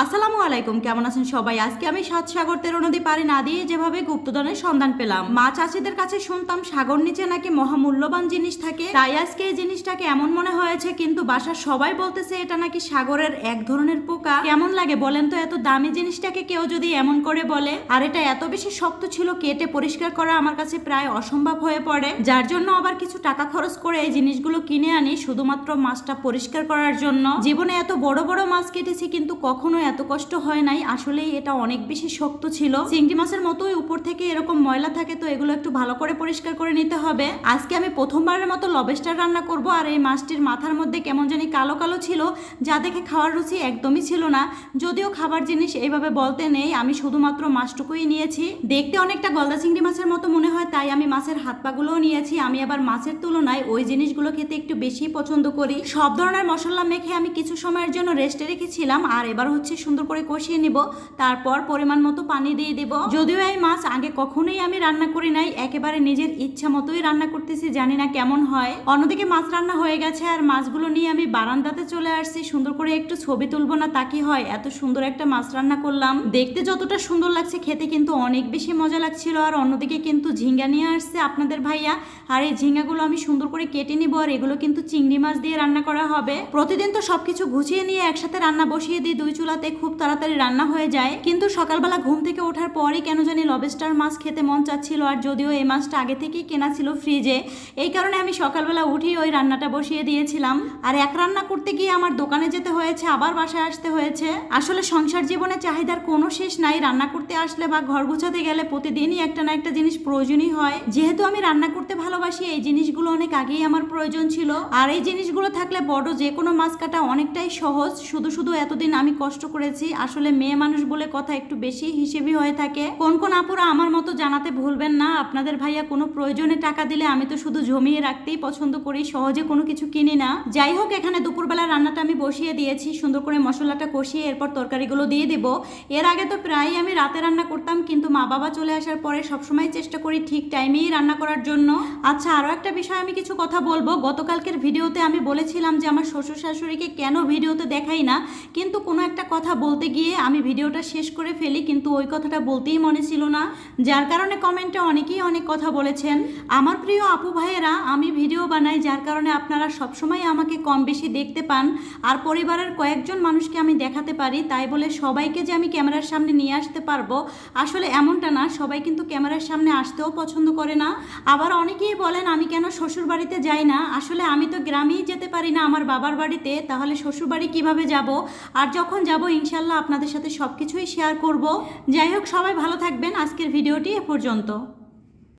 আসসালামু আলাইকুম, কেমন আছেন সবাই? আজকে আমি সাত সাগর তেরো নদী পাড়ি না দিয়ে যেভাবে গুপ্তধনের সন্ধান পেলাম। মা চাষিদের কাছে শুনতাম সাগর নিচে নাকি মহামূল্যবান জিনিস থাকে। তাই আজকে এই জিনিসটাকে এমন মনে হয়েছে, কিন্তু বাসার সবাই বলতেছে এটা নাকি সাগরের এক ধরনের পোকা। কেমন লাগে বলেন তো এত দামি জিনিসটাকে কেউ যদি এমন করে বলে? আর এটা এত বেশি শক্ত ছিল, কেটে পরিষ্কার করা আমার কাছে প্রায় অসম্ভব হয়ে পড়ে। যার জন্য আবার কিছু টাকা খরচ করে এই জিনিসগুলো কিনে আনি, শুধুমাত্র মাছটা পরিষ্কার করার জন্য। জীবনে এত বড় বড় মাছ কেটেছি, কিন্তু কখনো এত কষ্ট হয় নাই, আসলেই এটা অনেক বেশি শক্ত ছিল। চিংড়ি মাছের মতোই উপর থেকে এরকম ময়লা থাকে, তো এগুলো একটু ভালো করে পরিষ্কার করে নিতে হবে। আজকে আমি প্রথমবারের মতো লবেস্টার রান্না করব, আর এই মাছটির মাথার মধ্যে কেমন জানি কালো কালো ছিল, যা দেখে খাওয়ার রুচি একদমই ছিল না। যদিও খাবার জিনিস এইভাবে বলতে নেই, আমি শুধুমাত্র মাছটুকুই নিয়েছি। দেখতে অনেকটা গলদা চিংড়ি মাছের মতো মনে হয়, তাই আমি মাছের হাত পাগুলোও নিয়েছি। আমি আবার মাছের তুলনায় ওই জিনিসগুলো খেতে একটু বেশি পছন্দ করি। সব ধরনের মশলা মেখে আমি কিছু সময়ের জন্য রেস্টে রেখেছিলাম, আর এবার হচ্ছে সুন্দর করে কষিয়ে নিব, তারপর পরিমাণ মতো পানি দিয়ে দিব। যদিও এই মাছ আগে কখনোই আমি রান্না করি নাই, একেবারে নিজের ইচ্ছা মতোই রান্না করতেছি, জানি না কেমন হয়। অন্যদিকে মাছ রান্না হয়ে গেছে, আর মাছগুলো নিয়ে আমি বারান্দাতে চলে আসছি, সুন্দর করে একটু ছবি তুলবো না তা কি হয়? এত সুন্দর একটা মাছ রান্না করলাম। দেখতে যতটা সুন্দর লাগছে, খেতে কিন্তু অনেক বেশি মজা লাগছিল, আর অন্যদিকে কিন্তু ঝিঙ্গা নিয়ে আসছে আপনাদের ভাইয়া। আর এই ঝিঙ্গাগুলো আমি সুন্দর করে কেটে নিব, আর এগুলো কিন্তু চিংড়ি মাছ দিয়ে রান্না করা হবে। প্রতিদিন তো সবকিছু গুছিয়ে নিয়ে একসাথে রান্না বসিয়ে দিই, দুই চুলাতে খুব তাড়াতাড়ি রান্না হয়ে যায়। কিন্তু সকালবেলা ঘুম থেকে ওঠার পরই কেন জানি লবেস্টার মাছ খেতে মন চাচ্ছিল আর যদিও এই মাছটা আগে থেকেই কেনা ছিল ফ্রিজে, এই কারণে আমি সকালবেলা উঠি ওই রান্নাটা বসিয়ে দিয়েছিলাম। আর এক রান্না করতে গিয়ে আমার দোকানে যেতে হয়েছে, আবার বাসায় আসতে হয়েছে। আসলে সংসার জীবনে চাহিদার কোনো শেষ নাই, রান্না করতে আসলে বা ঘর গুছাতে গেলে প্রতিদিনই একটা না একটা জিনিস প্রয়োজনই হয়। যেহেতু আমি রান্না করতে ভালোবাসি, এই জিনিসগুলো অনেক আগেই আমার প্রয়োজন ছিল। আর এই জিনিসগুলো থাকলে বড় যে কোনো মাছ কাটা অনেকটাই সহজ, শুধু শুধু এতদিন আমি কষ্ট করেছি। আসলে মেয়ে মানুষ বলে কথা একটু বেশি হিসেবি হয়ে থাকে। কোন কোন আপুরা আমার মতো জানাতে ভুলবেন না। আপনাদের ভাইয়া কোনো প্রয়োজনে টাকা দিলে আমি তো শুধু জমিয়ে রাখতেই পছন্দ করি, সহজে কোনো কিছু কিনি না। যাই হোক, এখানে দুপুরবেলা রান্নাটা আমি বসিয়ে দিয়েছি। সুন্দর করে মশলাটা কষিয়ে এরপর তরকারিগুলো দিয়ে দেব। এর আগে তো প্রায়ই আমি রাতে রান্না করতাম, কিন্তু মা বাবা চলে আসার পরে সবসময় চেষ্টা করি ঠিক টাইমেই রান্না করার জন্য। আচ্ছা আরও একটা বিষয় আমি কিছু কথা বলব। গতকালকের ভিডিওতে আমি বলেছিলাম যে আমার শ্বশুর শাশুড়িকে কেন ভিডিওতে দেখাই না, কিন্তু কোনো একটা কথা বলতে গিয়ে আমি ভিডিওটা শেষ করে ফেলি, কিন্তু ওই কথাটা বলতেই মনে ছিল না। যার কারণে কমেন্টে অনেকেই অনেক কথা বলেছেন। আমার প্রিয় আপু ভাইয়েরা, আমি ভিডিও বানাই যার কারণে আপনারা সবসময় আমাকে কম বেশি দেখতে পান। আর পরিবারের কয়েকজন মানুষকে আমি দেখাতে পারি, তাই বলে সবাইকে যে আমি ক্যামেরার সামনে নিয়ে আসতে পারব। আসলে এমনটা না, সবাই কিন্তু ক্যামেরার সামনে আসতেও পছন্দ করে না। আবার অনেকেই বলেন, আমি কেন শ্বশুর বাড়িতে যাই না? আসলে আমি তো গ্রামেই যেতে পারি না আমার বাবার বাড়িতে, তাহলে শ্বশুর বাড়ি কীভাবে যাব? আর যখন যাব ইনশাল্লাহ আপনাদের সাথে সবকিছুই শেয়ার করব। যাই হোক, সবাই ভালো থাকবেন। আজকের ভিডিওটি এ পর্যন্ত।